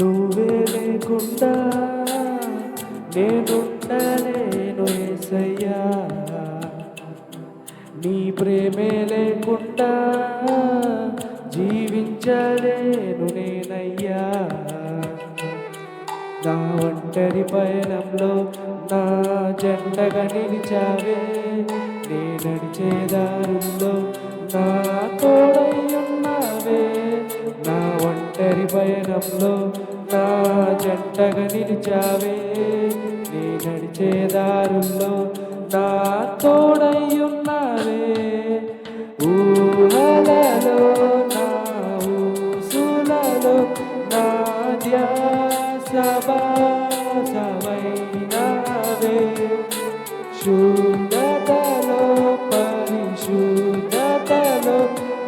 నువ్వే లేకుండా నేనుండలేను ఏసయ్యా. నీ ప్రేమే లేకుండా జీవించలేను నేనయ్యా. నా ఒంటరి పయనంలో నా జెండగా నిలిచావే. నేను నడిచే నా తోడై నా ఒంటరి పయనంలో నా జంటగా నిలిచావే. నీ నడిచే దారుల్లో నా తోడయ్యున్నావే.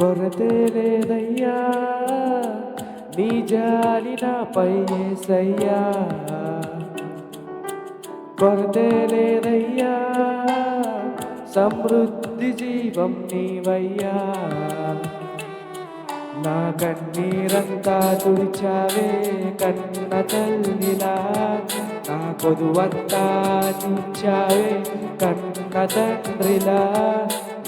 కొరతే లేదయ్యా నీ జాలి నాపై ఏసయ్యా కొరతే లేదయ్యా సమృద్ధి జీవం నీవయ్యా. నా కన్నీరంతా తుడిచావే కన్న తల్లిలా. నా కొదువంతా నిచ్చావే కన్న తండ్రిలా.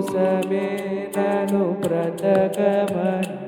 కోసమే నన్ను బ్రతకమని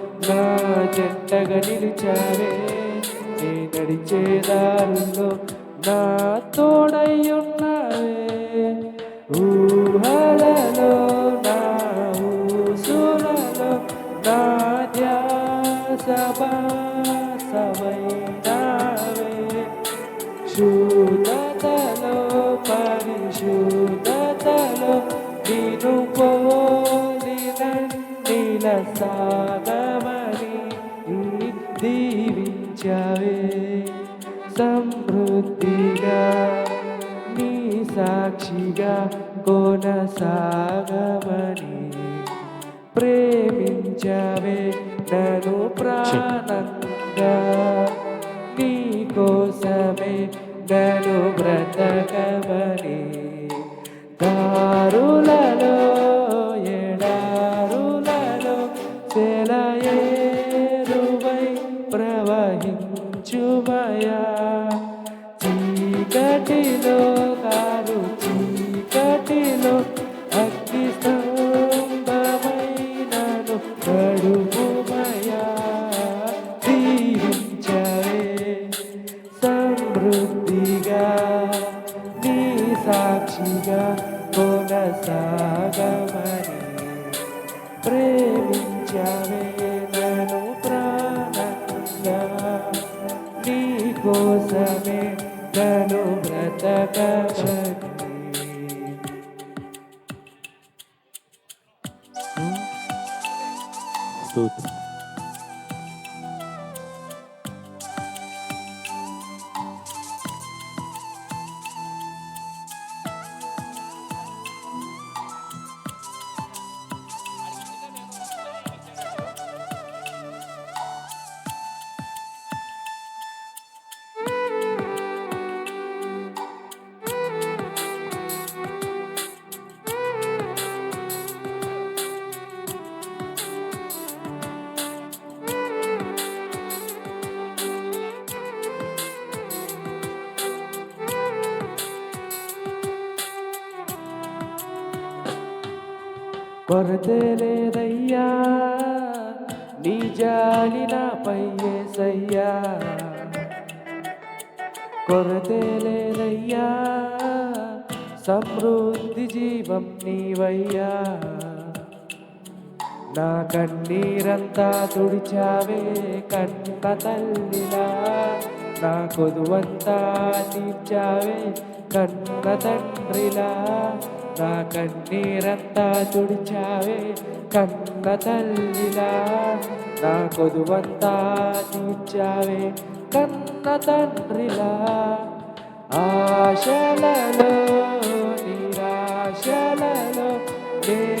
నా జంటగా నిలిచావే నే నడిచే దారుల్లో నా తోడయ్యున్నావే ఊహలలో నా ఊసులలో నా ధ్యాస బాసమైనావే శుద్ధతలో పరిశుద్ధతలో నేను పోలిన నీల సాగమని దీవించవే సమృద్ధిగా నీ సాక్షిగా కొనసాగమని ప్రేమించవే నన్ను ప్రాణంగా. నీ కోసమే చీకటిలో కారు చీకటిలో అగ్ని స్తంభమైనను కడుపుమయా దీవించవే. సమృద్ధిగా నీ సాక్షిగా కొనసాగమని ప్రేమించవే నను ప్రాణంగా. నీ కోసమే నన్ను బ్రతకమని కొరత లేదయ్యా నీ జాలి నాపై ఏసయ్యా. కొరత లేదయ్యా సమృద్ధి జీవం నీవయ్యా. నా కన్నీరంతా తుడిచావే కన్న తల్లిలా. నా కొదువంతా తీర్చావే కన్న తండ్రిలా. నా కన్నీరంతా తుడిచావే కన్న తల్లిలా. నా కొదువంతా తీర్చావే కన్న తండ్రిలా. ఆశలలో నిరాశలలో నే